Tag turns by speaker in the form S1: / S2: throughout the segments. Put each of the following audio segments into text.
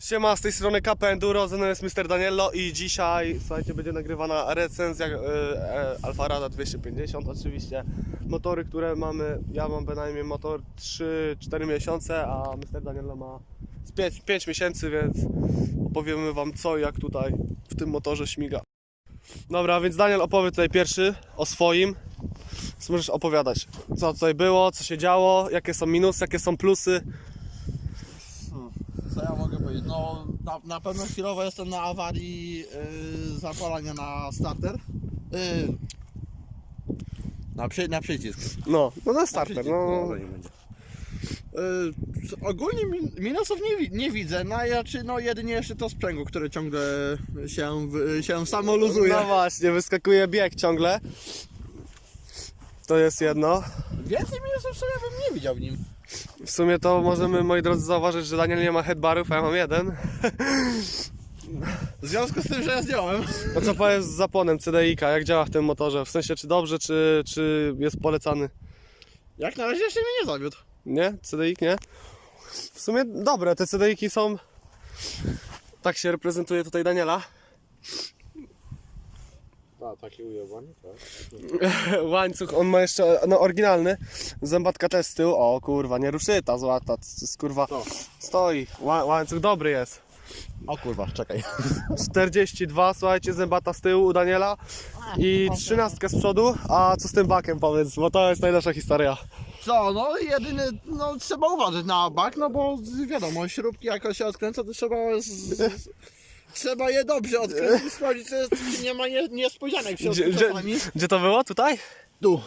S1: Siema, z tej strony KP Enduro, ze jest Mr. Daniello i dzisiaj, słuchajcie, będzie nagrywana recenzja e, Alfa Rada 250 oczywiście. Motory, które mamy, ja mam bynajmniej motor 3-4 miesiące, a Mr. Daniello ma z 5, 5 miesięcy, więc opowiemy wam co i jak tutaj w tym motorze śmiga. Dobra, więc Daniel opowie tutaj pierwszy o swoim. Więc możesz opowiadać, co tutaj było, co się działo, jakie są minusy, jakie są plusy.
S2: Co ja mogę powiedzieć? No na, na pewno chwilowo jestem na awarii yy, zapalania na starter. Yy, na, przy, na przycisk.
S1: No, no na
S2: Na
S1: starter,
S2: przycisk,
S1: no.
S2: niech będzie. Yy, ogólnie min, minusów nie, wi- nie widzę, no, ja, czy, no jedynie jeszcze to sprzęgło, które ciągle się, w- się samo luzuje.
S1: No właśnie, wyskakuje bieg ciągle. To jest jedno.
S2: Więcej minusów w sumie bym nie widział w nim.
S1: W sumie to możemy, moi drodzy, zauważyć, że Daniel nie ma headbarów, a ja mam jeden.
S2: W związku z tym, że ja zdjąłem.
S1: No co powiesz z zaponem CDI-ka, jak działa w tym motorze? W sensie, czy dobrze, czy, czy jest polecany?
S2: Jak na razie jeszcze mnie nie zawiódł.
S1: Nie? CDI-k nie? W sumie dobre, te CDI-ki są... Tak się reprezentuje tutaj Daniela.
S2: A, taki ujebany, tak.
S1: Łańcuch, on ma jeszcze, no oryginalny, zębatka też z tyłu, o kurwa, nie ruszyta złata, kurwa,
S2: To.
S1: stoi, Ła, łańcuch dobry jest.
S2: O kurwa, czekaj.
S1: 42, słuchajcie, zębata z tyłu u Daniela i 13 z przodu, a co z tym bakiem powiedz, bo to jest najlepsza historia.
S2: Co, no jedyny, no trzeba uważać na bak, no bo wiadomo, śrubki jak się odkręca, to trzeba z, z, trzeba je dobrze odkręcić i sprawdzić, czy, nie ma nie, niespodzianek środku
S1: Gdzie, gdzie,
S2: czasami.
S1: gdzie to było? Tutaj?
S2: Tu,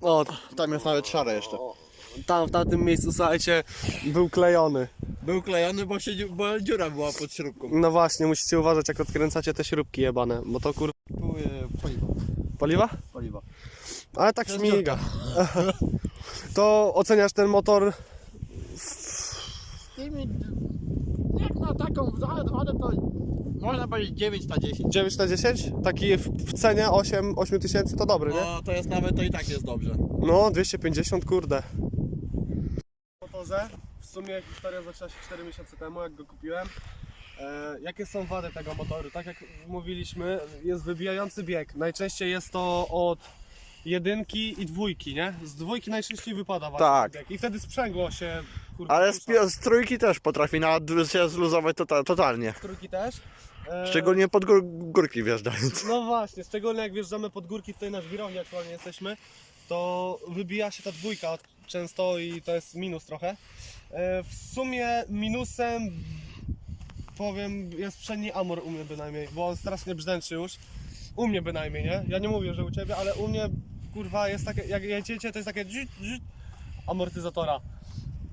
S1: O,
S2: tam jest nawet szare jeszcze.
S1: tam w tamtym miejscu, słuchajcie, był klejony.
S2: Był klejony, bo, się, dziu- bo dziura była pod śrubką.
S1: No właśnie, musicie uważać jak odkręcacie te śrubki jebane, bo to kur...
S2: Tu e, paliwo,
S1: Paliwa?
S2: paliwo.
S1: Ale tak
S2: jest
S1: śmiga. To oceniasz ten motor
S2: Z tymi, na taką wadę, wadę to można powiedzieć 9 na 10.
S1: 9 na 10? Taki w, w cenie 8, 8 tysięcy to dobry, nie?
S2: No to jest nawet, to i tak jest dobrze.
S1: No, 250, kurde. W motorze w sumie historia zaczęła się 4 miesiące temu, jak go kupiłem. E, jakie są wady tego motoru? Tak jak mówiliśmy, jest wybijający bieg. Najczęściej jest to od jedynki i dwójki, nie? Z dwójki najczęściej wypada właśnie
S3: Tak.
S1: bieg. I wtedy sprzęgło się,
S3: Ale z, pi- z trójki też potrafi nawet się zluzować tota, totalnie.
S1: Z trójki też. E,
S3: Szczególnie pod gór, górki wjeżdżając.
S1: No właśnie, szczególnie jak wjeżdżamy pod górki, tutaj na żwirowni aktualnie jesteśmy, to wybija się ta dwójka często i to jest minus trochę. E, W sumie minusem powiem jest przedni amor u mnie bynajmniej, bo on strasznie brzęczy już. U mnie bynajmniej, nie? Ja nie mówię, że u ciebie, ale u mnie kurwa jest takie, jak jedziecie to jest takie dzi- dzi- amortyzatora.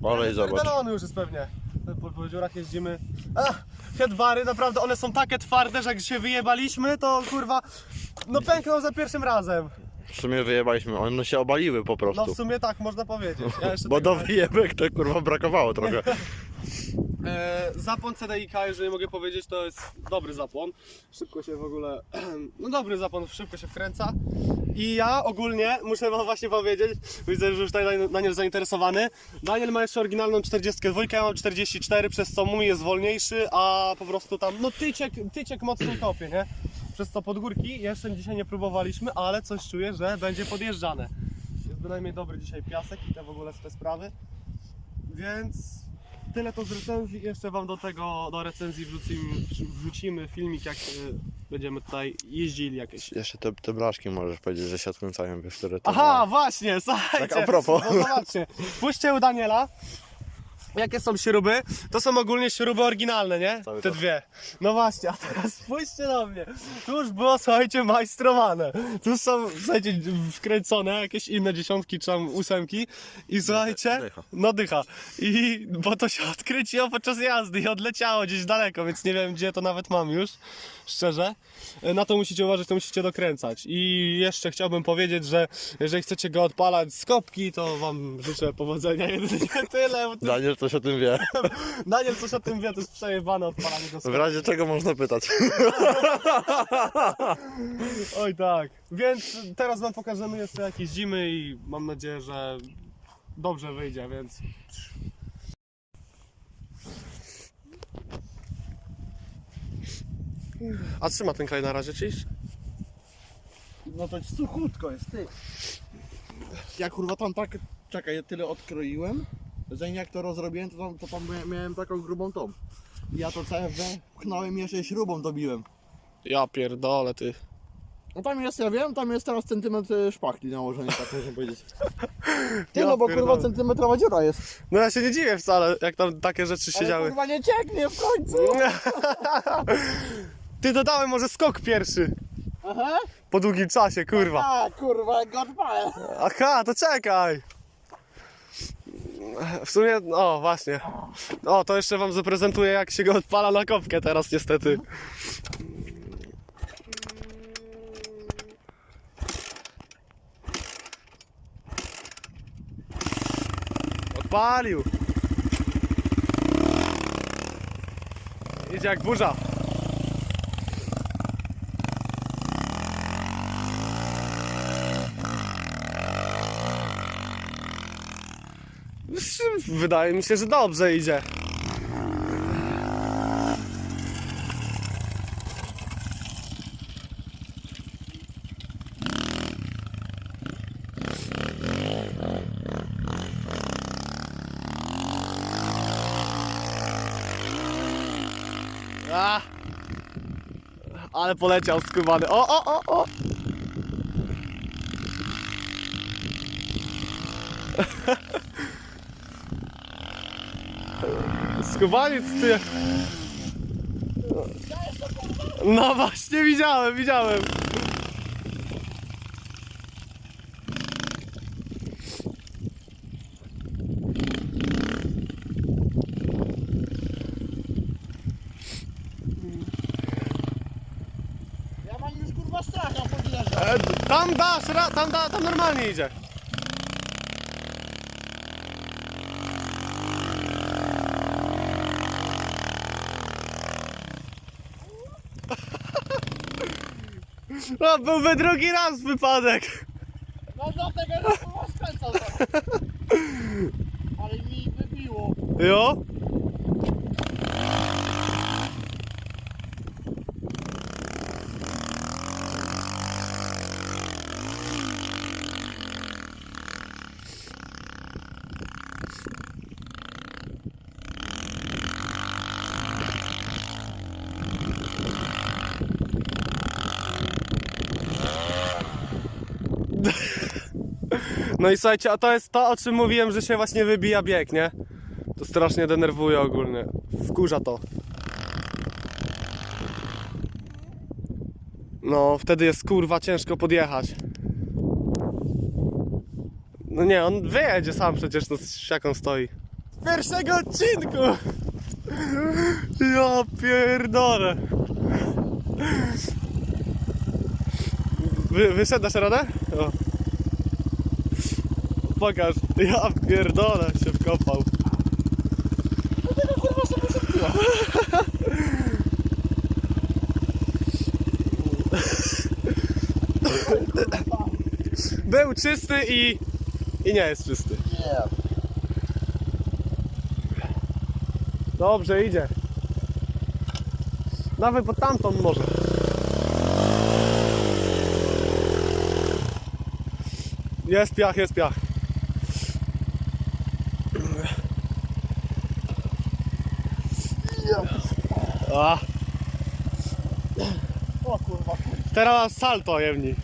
S3: Olej zobacz.
S1: Wydalony już jest pewnie. Po, po dziurach jeździmy. A, headbary naprawdę one są takie twarde, że jak się wyjebaliśmy, to kurwa no pękną za pierwszym razem.
S3: W sumie wyjebaliśmy, one się obaliły po
S1: No
S3: prostu.
S1: w sumie tak można powiedzieć. Ja jeszcze
S3: Bo
S1: tego-
S3: do wyjebek to kurwa brakowało trochę.
S1: E, zapłon CDIK, jeżeli mogę powiedzieć, to jest dobry zapłon. Szybko się w ogóle. No dobry zapłon, szybko się wkręca. I ja ogólnie muszę wam właśnie powiedzieć, widzę, że już tutaj Dan- Daniel zainteresowany. Daniel ma jeszcze oryginalną 42, ja mam 44, przez co mój jest wolniejszy, a po prostu tam, no tyciek, tyciek mocno kopie, nie? Przez co pod górki jeszcze dzisiaj nie próbowaliśmy, ale coś czuję, że będzie podjeżdżane. Jest bynajmniej dobry dzisiaj piasek i te w ogóle te sprawy. Więc tyle to z recenzji. Jeszcze wam do tego, do recenzji wrzucimy, wrzucimy filmik, jak y, będziemy tutaj jeździli jakieś.
S3: Jeszcze te, te blaszki możesz powiedzieć, że się odkręcają, wiesz, które to
S1: Aha, właśnie, słuchajcie.
S3: Tak a propos.
S1: No zobaczcie, spójrzcie u Daniela. Jakie są śruby? To są ogólnie śruby oryginalne, nie?
S3: Cały
S1: Te
S3: czas.
S1: dwie. No właśnie, a teraz spójrzcie na mnie. Tu już było, słuchajcie, majstrowane. Tu są, słuchajcie, wkręcone jakieś inne dziesiątki czy tam ósemki. I słuchajcie,
S3: dycha.
S1: no dycha. I bo to się odkręciło podczas jazdy i odleciało gdzieś daleko, więc nie wiem, gdzie to nawet mam już, szczerze. Na to musicie uważać, to musicie dokręcać. I jeszcze chciałbym powiedzieć, że jeżeli chcecie go odpalać z kopki, to wam życzę powodzenia. Jedynie tyle. bo to-
S3: Daniel coś o tym wie.
S1: Daniel coś o tym wie, to jest przejebane odpalanie z
S3: W razie czego można pytać.
S1: Oj tak. Więc teraz wam pokażemy jeszcze jak jeździmy i mam nadzieję, że dobrze wyjdzie, więc A trzyma ten klej na razie czyś?
S2: No to suchutko jest, ty. Ja kurwa tam tak, czekaj, ja tyle odkroiłem, że jak to rozrobiłem, to tam, to tam mia- miałem taką grubą tą. Ja to całe wepchnąłem i jeszcze śrubą dobiłem.
S1: Ja pierdolę ty.
S2: No tam jest, ja wiem, tam jest teraz centymetr y, szpachli nałożenie, tak można powiedzieć. Ty
S1: Ja
S2: no bo kurwa
S1: pierdolę.
S2: centymetrowa dziura jest.
S1: No ja się nie dziwię wcale, jak tam takie rzeczy się
S2: Ale
S1: działy.
S2: kurwa nie cieknie w końcu.
S1: Ty dodałem może skok pierwszy.
S2: Aha.
S1: Po długim czasie, kurwa.
S2: A kurwa, jak go odpalę.
S1: Aha, to czekaj. W sumie, o właśnie. O, to jeszcze wam zaprezentuję jak się go odpala na kopkę teraz niestety. Odpalił. Idzie jak burza. Wydaje mi się, że dobrze idzie. Ale poleciał skubany. O, o, o, o! Skubaniec ty. No właśnie widziałem, widziałem.
S2: Ja mam już kurwa strach, a podjeżdżam.
S1: E, tam dasz, ra- tam da, tam normalnie idzie. No, byłby drugi raz wypadek.
S2: No już kurwa skręcał Ale mi wybiło.
S1: Jo? No i słuchajcie, a to jest to, o czym mówiłem, że się właśnie wybija bieg, nie? To strasznie denerwuje ogólnie. Wkurza to. No, wtedy jest kurwa ciężko podjechać. No nie, on wyjedzie sam przecież, no jak on stoi. Pierwszego odcinku! Ja pierdolę. Wy, wyszedł dasz radę? Pokaż. Ja pierdolę się wkopał. Był czysty i... i nie jest czysty.
S2: Nie.
S1: Dobrze, idzie. Nawet pod tamtą może. Jest piach, jest piach.
S2: O kurwa.
S1: teraz salto jemni.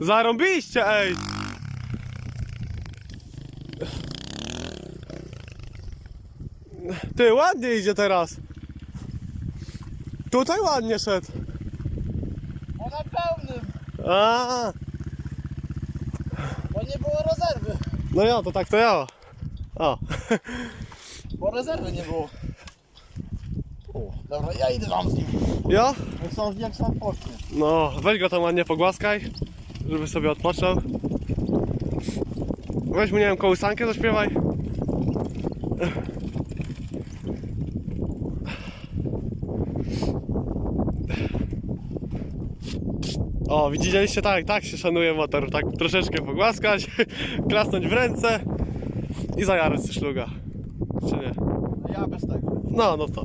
S1: Zarąbiście, ej! Ty, ładnie idzie teraz. Tutaj ładnie szedł.
S2: O na pełnym.
S1: A,
S2: Bo nie było rezerwy.
S1: no ja, to tak to ja. O,
S2: Bo rezerwy nie było. O, dobra, ja idę tam z nim.
S1: ja?
S2: Jak są jak sam pocznie.
S1: No, weź go tam ładnie pogłaskaj, żeby sobie odpoczął. Weź mu, nie wiem, kołysankę zaśpiewaj. O, widzieliście, tak, tak się szanuje motor, tak troszeczkę pogłaskać, klasnąć w ręce i zajarać szluga, czy nie?
S2: No ja bez tego.
S1: No, no to.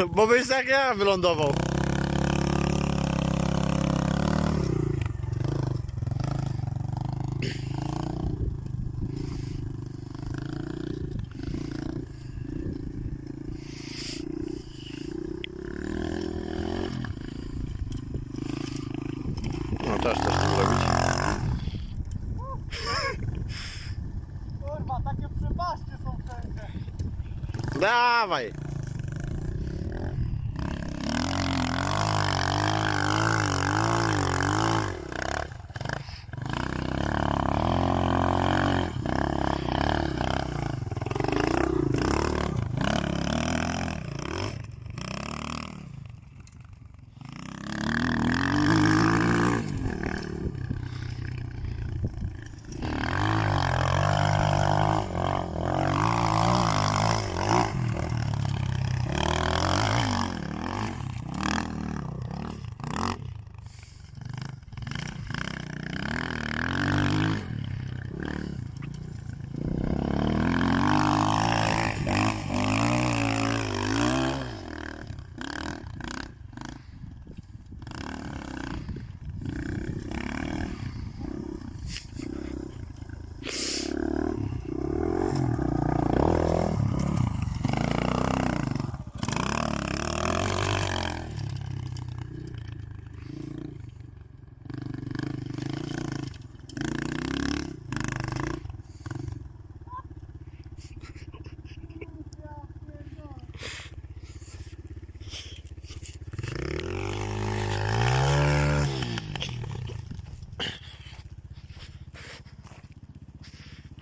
S3: Bo byś jak ja wylądował. No też też chcę zrobić.
S2: Kurwa, takie przepaście są wszędzie.
S3: Dawaj!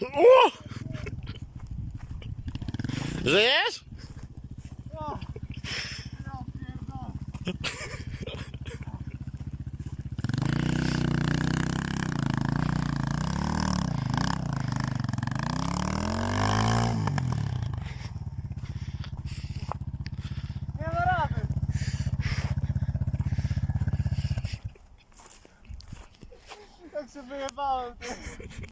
S1: O! Żyjesz?